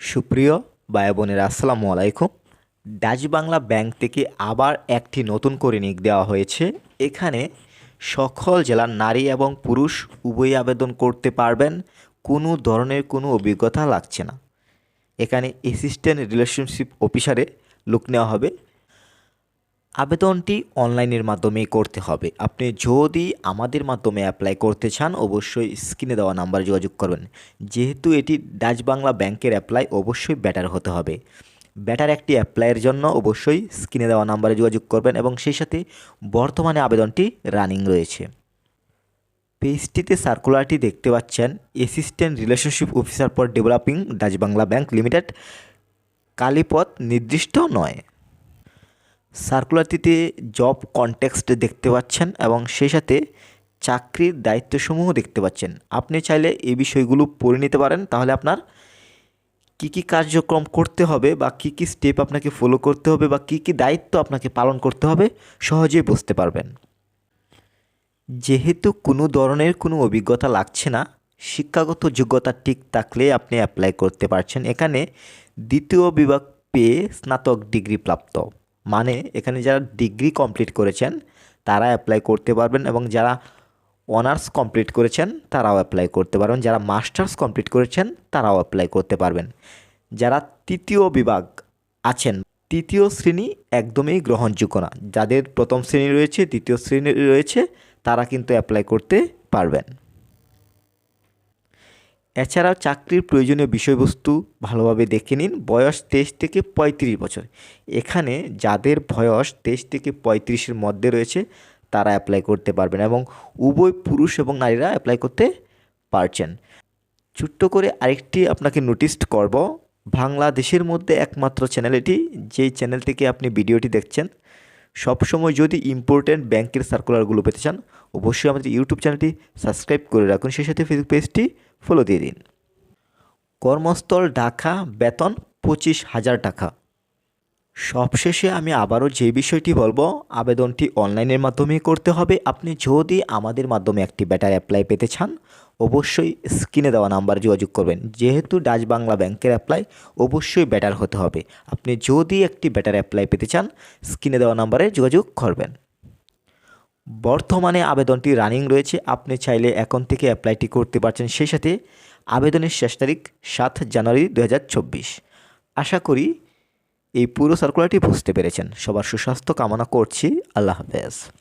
সুপ্রিয় ভাই বোনেরা, আসসালামু আলাইকুম। ডাচ বাংলা ব্যাংক থেকে আবার একটি নতুন করে নিক দেওয়া হয়েছে। এখানে সকল জেলার নারী এবং পুরুষ উভয় আবেদন করতে পারবেন। কোনো ধরনের কোনো অভিজ্ঞতা লাগছে না। এখানে অ্যাসিস্ট্যান্ট রিলেশনশিপ অফিসারে লোক নেওয়া হবে। আবেদনটি অনলাইনের মাধ্যমেই করতে হবে। আপনি যদি আমাদের মাধ্যমে অ্যাপ্লাই করতে চান, অবশ্যই স্ক্রিনে দেওয়া নাম্বারে যোগাযোগ করবেন। যেহেতু এটি ডাচ বাংলা ব্যাংকের অ্যাপ্লাই অবশ্যই ব্যাটার হতে হবে। ব্যাটার একটি অ্যাপ্লাইয়ের জন্য অবশ্যই স্ক্রিনে দেওয়া নাম্বারে যোগাযোগ করবেন এবং সেই সাথে বর্তমানে আবেদনটি রানিং রয়েছে। পেজটিতে সার্কুলারটি দেখতে পাচ্ছেন। Assistant relationship officer for developing Dutch Bangla bank limited কালীপথ নির্দিষ্ট নয়। সার্কুলারটিতে জব কনটেক্সট দেখতে পাচ্ছেন এবং সেই সাথে চাকরির দায়িত্বসমূহ দেখতে পাচ্ছেন। আপনি চাইলে এই বিষয়গুলো পড়ে নিতে পারেন। তাহলে আপনার কী কী কার্যক্রম করতে হবে বা কী কী স্টেপ আপনাকে ফলো করতে হবে বা কী কী দায়িত্ব আপনাকে পালন করতে হবে সহজেই বুঝতে পারবেন। যেহেতু কোনো ধরনের কোনো অভিজ্ঞতা লাগছে না, শিক্ষাগত যোগ্যতা ঠিক থাকলে আপনি অ্যাপ্লাই করতে পারছেন। এখানে দ্বিতীয় বিভাগ পেয়ে স্নাতক ডিগ্রি প্রাপ্ত। মানে এখানে যারা ডিগ্রি কমপ্লিট করেছেন, তারা অ্যাপ্লাই করতে পারবেন এবং যারা অনার্স কমপ্লিট করেছেন, তারাও অ্যাপ্লাই করতে পারবেন। যারা মাস্টার্স কমপ্লিট করেছেন, তারাও অ্যাপ্লাই করতে পারবেন। যারা তৃতীয় বিভাগ আছেন, তৃতীয় শ্রেণি একদমই গ্রহণযোগ্য না। যাদের প্রথম শ্রেণি রয়েছে দ্বিতীয় শ্রেণি রয়েছে, তারা কিন্তু অ্যাপ্লাই করতে পারবেন। এছাড়াও চাকরির প্রয়োজনীয় বিষয়বস্তু ভালোভাবে দেখে নিন। বয়স তেইশ থেকে পঁয়ত্রিশ বছর। এখানে যাদের বয়স তেইশ থেকে পঁয়ত্রিশের মধ্যে রয়েছে, তারা অ্যাপ্লাই করতে পারবেন এবং উভয় পুরুষ এবং নারীরা অ্যাপ্লাই করতে পারছেন। ছোট্ট করে আরেকটি আপনাকে নোটিস করব। বাংলাদেশের মধ্যে একমাত্র চ্যানেল এটি। যেই চ্যানেল থেকে আপনি ভিডিওটি দেখছেন সবসময় যদি ইম্পর্ট্যান্ট ব্যাংকের সার্কুলারগুলো পেতে চান, অবশ্যই আমাদের ইউটিউব চ্যানেলটি সাবস্ক্রাইব করে রাখুন। সেই সাথে ফেসবুক পেজটি ফলো দিয়ে দিন। কর্মস্থল ঢাকা, বেতন পঁচিশ হাজার টাকা। সবশেষে আমি আবারও যে বিষয়টি বলব, আবেদনটি অনলাইনের মাধ্যমেই করতে হবে। আপনি যদি আমাদের মাধ্যমে একটি ব্যাটার অ্যাপ্লাই পেতে চান অবশ্যই স্ক্রিনে দেওয়া নাম্বারে যোগাযোগ করবেন। যেহেতু ডাচ বাংলা ব্যাংকের অ্যাপ্লাই অবশ্যই ব্যাটার হতে হবে। আপনি যদি একটি ব্যাটার অ্যাপ্লাই পেতে চান, স্ক্রিনে দেওয়া নাম্বারে যোগাযোগ করবেন। বর্তমানে আবেদনটি রানিং রয়েছে। আপনি চাইলে এখন থেকে অ্যাপ্লাইটি করতে পারছেন। সেই সাথে আবেদনের শেষ তারিখ সাত জানুয়ারি দু হাজার চব্বিশ। আশা করি এই পুরো সার্কুলারটি বুঝতে পেরেছেন। সবার সুস্বাস্থ্য কামনা করছি। আল্লাহ হাফেজ।